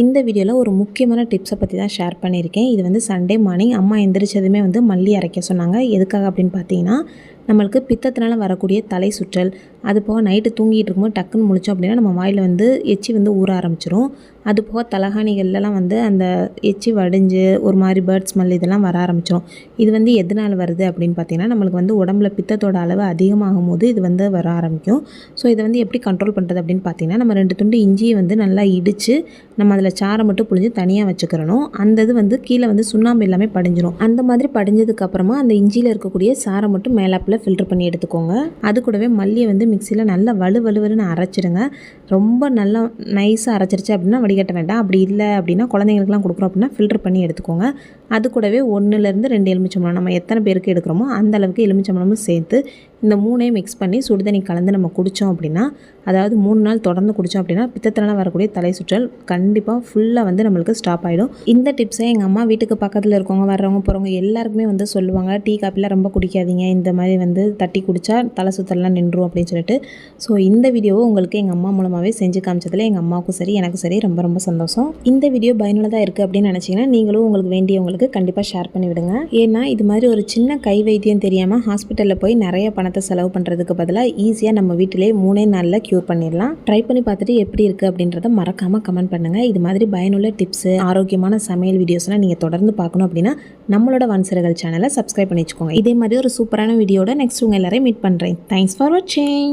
இந்த வீடியோவில் ஒரு முக்கியமான டிப்ஸை பற்றி தான் ஷேர் பண்ணியிருக்கேன். இது வந்து சண்டே மார்னிங் அம்மா எந்திரிச்சதுமே வந்து மல்லி அரைக்க சொன்னாங்க. எதுக்காக அப்படின்னு பார்த்தீங்கன்னா நம்மளுக்கு பித்தத்தினால வரக்கூடிய தலை சுற்றல் அது போக நைட்டு தூங்கிட்டு இருக்கும்போது டக்குன்னு முழிச்சோம் அப்படின்னா நம்ம வாயில் வந்து எச்சி வந்து ஊற ஆரம்பிச்சிரும். அது போக தலகாணிகள்லாம் வந்து அந்த எச்சி வடிஞ்சு ஒரு மாதிரி பேர்ட் ஸ்மெல் இதெல்லாம் வர ஆரம்பிச்சிரும். இது வந்து எதனால் வருது அப்படின்னு பார்த்தீங்கன்னா நம்மளுக்கு வந்து உடம்புல பித்தத்தோட அளவு அதிகமாகும் போது இது வந்து வர ஆரம்பிக்கும். ஸோ இதை வந்து எப்படி கண்ட்ரோல் பண்ணுறது அப்படின்னு பார்த்தீங்கன்னா நம்ம ரெண்டு துண்டு இஞ்சியை வந்து நல்லா இடித்து நம்ம அதில் சாரை மட்டும் புழிஞ்சு தனியாக வச்சுக்கிறணும். அந்த இது வந்து கீழே வந்து சுண்ணாம்பு எல்லாமே படிஞ்சிடும் அந்த மாதிரி படிஞ்சதுக்கப்புறமா அந்த இஞ்சியில் இருக்கக்கூடிய சாரை மட்டும் மேலாப்பில் ஃபில்டர் பண்ணி எடுத்துக்கோங்க. அது கூடவே மல்லியை வந்து மிக்சியில் நல்லா வலு வலுவலுன்னு அரைச்சிடுங்க. ரொம்ப நல்லா நைஸாக அரைச்சிருச்சு அப்படின்னா வடிகட்ட வேண்டாம். அப்படி இல்லை அப்படின்னா குழந்தைங்களுக்குலாம் கொடுக்குறோம் அப்படின்னா ஃபில்டர் பண்ணி எடுத்துக்கோங்க. அது கூடவே ஒன்றுலேருந்து ரெண்டு எலுமிச்சம்பழம் நம்ம எத்தனை பேருக்கு எடுக்கிறோமோ அந்த அளவுக்கு எலுமிச்சம்பழமும் சேர்த்து இந்த மூணையும் மிக்ஸ் பண்ணி சுடுதண்ணி கலந்து நம்ம குடித்தோம் அப்படின்னா அதாவது மூணு நாள் தொடர்ந்து குடித்தோம் அப்படின்னா பித்தத்தினால வரக்கூடிய தலை சுற்றல் கண்டிப்பாக ஃபுல்லாக வந்து நம்மளுக்கு ஸ்டாப் ஆகிடும் இந்த டிப்ஸை எங்கள் அம்மா வீட்டுக்கு பக்கத்தில் இருக்கவங்க வர்றவங்க போகிறவங்க எல்லாருக்குமே வந்து சொல்லுவாங்க. டீ காப்பிலாம் ரொம்ப குடிக்காதீங்க. இந்த மாதிரி வந்து தட்டி குடித்தா தலை சுற்றல்லாம் நின்றும் அப்படின்னு சொல்லிட்டு. ஸோ இந்த வீடியோவை உங்களுக்கு எங்கள் அம்மா மூலமாகவே செஞ்சு காமிச்சதில் எங்கள் அம்மாவுக்கும் சரி எனக்கும் சரி ரொம்ப ரொம்ப சந்தோஷம். இந்த வீடியோ பயனுள்ளதாக இருக்குது அப்படின்னு நினச்சிங்கன்னா நீங்களும் உங்களுக்கு வேண்டியவங்களுக்கு கண்டிப்பாக ஷேர் பண்ணி விடுங்க ஏன்னா இது மாதிரி ஒரு சின்ன கை வைத்தியம் தெரியாமல் ஹாஸ்பிட்டலில் போய் நிறைய பணத்தை செலவு பண்ணுறதுக்கு பதிலாக ஈஸியாக நம்ம வீட்டிலே மூணே நாளில் க்யூர் பண்ணிடலாம். ட்ரை பண்ணி பார்த்துட்டு எப்படி இருக்குது அப்படின்றத மறக்காமல் கமெண்ட் பண்ணுங்கள் இது மாதிரி பயனுள்ள டிப்ஸு ஆரோக்கியமான சமையல் வீடியோஸ்லாம் நீங்கள் தொடர்ந்து பார்க்கணும் அப்படின்னா நம்மளோட வன்சர்கள் சேனலை சப்ஸ்கிரைப் பண்ணி வச்சுக்கோங்க. இதே மாதிரி ஒரு சூப்பரான வீடியோட நெக்ஸ்ட் உங்கள் எல்லாரையும் மீட் பண்ணுறேன் தேங்க்ஸ் ஃபார் வாட்சிங்